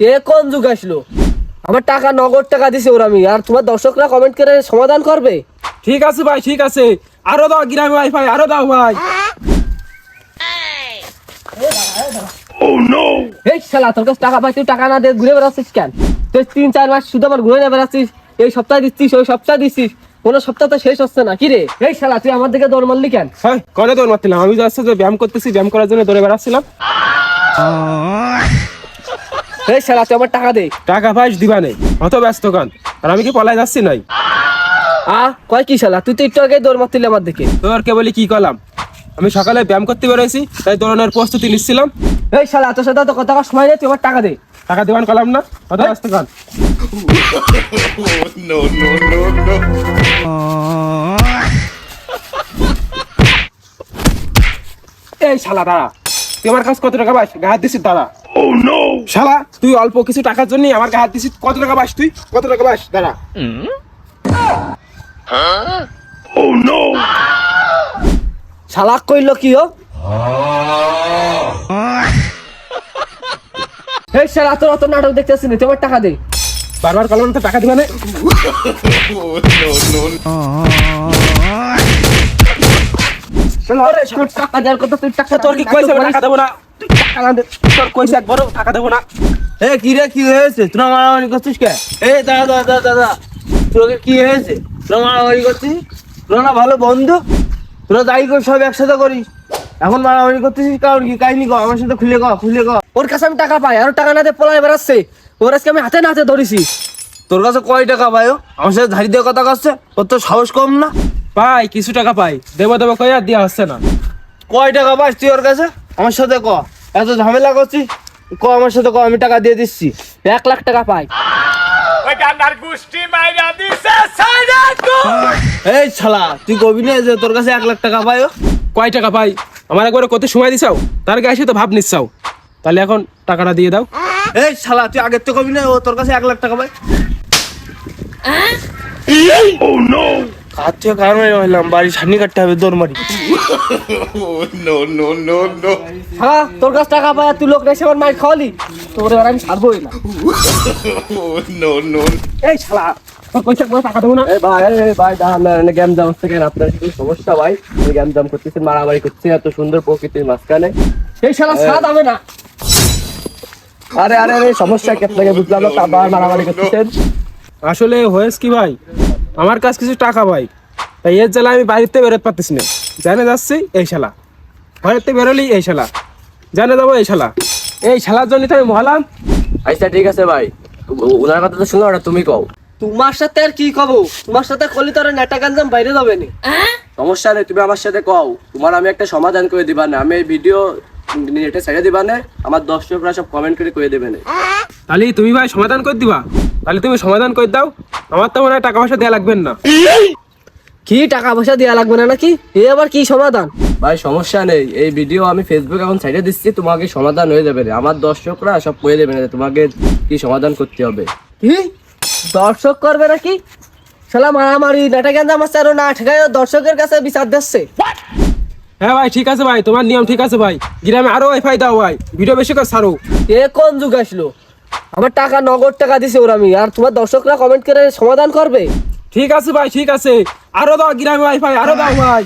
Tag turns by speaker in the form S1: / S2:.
S1: এ কোন যুগ আসলো? আমার টাকা নগদ টাকা দিছে ওরা আমি। আর তোমার দর্শকরা কমেন্ট করে সমাধান করবে?
S2: ঠিক আছে ভাই ঠিক আছে। আরও দাও গ্রামে ওয়াইফাই আরও দাও ভাই।
S1: এই শালা তোর কাছে টাকা পাই তুই টাকা না দিয়ে ঘুরে বেড়াচ্ছিস কেন? তুই তিন চার মাস শুধু আমার ঘুরে নিয়ে বেড়াচ্ছিস এই সপ্তাহে দিচ্ছিস ওই সপ্তাহে দিচ্ছিস কোনো সপ্তাহ তো শেষ হচ্ছে না কি রে? এই শালা তুই আমার দিকে দৌড় মারলি কেন?
S2: হ্যাঁ করে দৌড় মারছিলাম। আমি যাচ্ছে যে ব্যায়াম করতেছি ব্যায়াম করার জন্য দৌড়ে বেড়াচ্ছিলাম।
S1: এই শালা তুই আমার টাকা দে।
S2: টাকা পাইস দিবা নেই অত ব্যস্ত কান? আর আমি কি পলাই যাচ্ছি নাই?
S1: আ কয় কি শালা তুই তো একটু আগে দৌড় মারতিলি আমার দিকে।
S2: তোর কে বলি কি করলাম? আমি সকালে ব্যায়াম করতে বেরোইছি তাই দৌড়ানোর প্রস্তুতি নিচ্ছিলাম।
S1: এই শালা তোর সাথে তো কথা সময় নেই তুই আমার টাকা দে।
S2: টাকা দেওয়ান করলাম না অত ব্যস্ত কান. এই শালা দাঁড়া। তুই আমার কাছে কত টাকা পাস? গাহাত দিছিস দাঁড়া। শালা তুই অল্প কিছু টাকার জন্য আমার গাহাত দিছিস। কত টাকা পাস তুই? কত টাকা পাস? দাঁড়া।
S1: শালা কইলো কি হো এই শালা তোর অত নাটক দেখতেছিস না তোমার টাকা দে।
S2: বারবার কলম তো টাকা দিবা না
S3: Oh, no, no, no.
S1: আরে তোর টাকা দেওয়ার কথা তুই টাকা
S2: তোর কি কইছে? টাকা দেবো না। তুই টাকা না তোর কইছে একবারও টাকা দেবো না।
S4: এ কি রে কি হয়েছে? তোরা মারামারি করছিস কে? এ দাদা দাদা দাদা তোকে কি হয়েছে? তোরা মারামারি করছিস? তোরা না ভালো বন্ধু? তোরা যাই কর সব একসাথে করিস। এখন মারামারি করতেছিস কারণ কি? কাহিনী কর আমার সাথে খুলে কর খুলে কর
S1: ওর কাছে আমি টাকা পাই আর টাকা না দিয়ে পলাই বেড়াচ্ছে। ওর আজকে আমি হাতে না হাতে ধরেছি।
S4: তোর কাছে কয় টাকা পাই ও? আমার সাথে ধারি দিয়ে কথা করছে ওর তো সাহস কম না।
S2: পাই কিছু টাকা পাই। দেবো দেবো কই আর দেওয়া হচ্ছে না।
S4: কয় টাকা পাস তুই ওর কাছে? আমার সাথে ক। এত ঝামেলা করছিস? ক আমার সাথে ক আমি টাকা দিয়ে দিচ্ছি।
S1: এক লাখ টাকা পাই।
S4: এই ছালা তুই কবি না যে তোর কাছে এক লাখ টাকা পাই ও?
S2: কয় টাকা পাই? আমার একবারে কত সময় দিছাও? তার আগে তো ভাব নিচ্ছাও। তাহলে এখন টাকাটা দিয়ে দাও।
S4: এই শালা তুই আগের তো কবি না ও তোর কাছে এক লাখ টাকা পাই? কার থেকে কার হইলাম বাড়ি ছানি কাটতে হবে দৌড় মারি।
S3: Oh, no, no, no, no.
S1: হ্যাঁ তোর কাছে টাকা পাই তুই লোক রেসে আমার মাইর খাওয়ালি? তোর এবার আমি ছাড়বোই না
S3: Oh.
S2: এই শালা টাকা না।
S1: এই আপনার সমস্যা ভাই? গেম জাম করতেছেন মারামারি করছেন এত সুন্দর প্রকৃতির মাঝখানে। এই শালা সাদ হবে না। আরে আরে আরে সমস্যা কি আপনাকে বুঝলাম না মারামারি করতেছেন?
S2: আসলে হয়েছে কি ভাই? আমার কাছে কিছু টাকা ভাই। তাই এর জ্বালা আমি বাড়িতে বেরোতে পারতেছি না। জানে যাচ্ছি এই শালা। ঘরেতে বেরোলি এই শালা। জানে যাব এই শালা। এই শালার জন্য তো আমি মহালাম
S1: আচ্ছা ঠিক আছে ভাই। ওনার কথা তো শুনো ওটা তুমি কও। তোমার সাথে আর কি কব? তোমার সাথে করলে তো আর নেটা গাঞ্জাম বাইরে যাবে না। সমস্যা নেই তুমি আমার সাথে কও। তোমার আমি একটা সমাধান করে দিবা না। আমি এই ভিডিও নেটে ছেড়ে দিবা না। আমার দর্শকরা সব কমেন্ট করে করে দেবে না।
S2: তাহলে তুমি ভাই সমাধান করে দিবা? তাহলে তুমি সমাধান করে দাও। আমার তো মনে হয় টাকা পয়সা দেওয়া লাগবে না।
S1: কি টাকা পয়সা দেওয়া লাগবে না নাকি? এ আবার কি সমাধান? ভাই সমস্যা নেই। এই ভিডিও আমি ফেসবুক এখন সাইডে দিচ্ছি তোমাকে সমাধান হয়ে যাবে রে। আমার দর্শকরা সব কয়ে দেবে না যে তোমাকে কি সমাধান করতে হবে। কি? দর্শক করবে নাকি? শালা মারামারি নেটা গেঞ্জাম আছে আর ও না ঠেকায় দর্শকের কাছে বিচার দিচ্ছে।
S2: হ্যাঁ ভাই ঠিক আছে ভাই তোমার নিয়ম ঠিক আছে ভাই। গ্রামে আরও ওয়াইফাই দাও ভাই। ভিডিও বেশি করে ছাড়ো।
S1: এ কোন যুগ আসলো? আমার টাকা, নগদ টাকা দিছে ওরা আমি। আর তোমার দর্শকরা কমেন্ট করে সমাধান করবে?
S2: ঠিক আছে ভাই, ঠিক আছে। আরও দাও গ্রামে ভাই ভাই আরও দাও ভাই।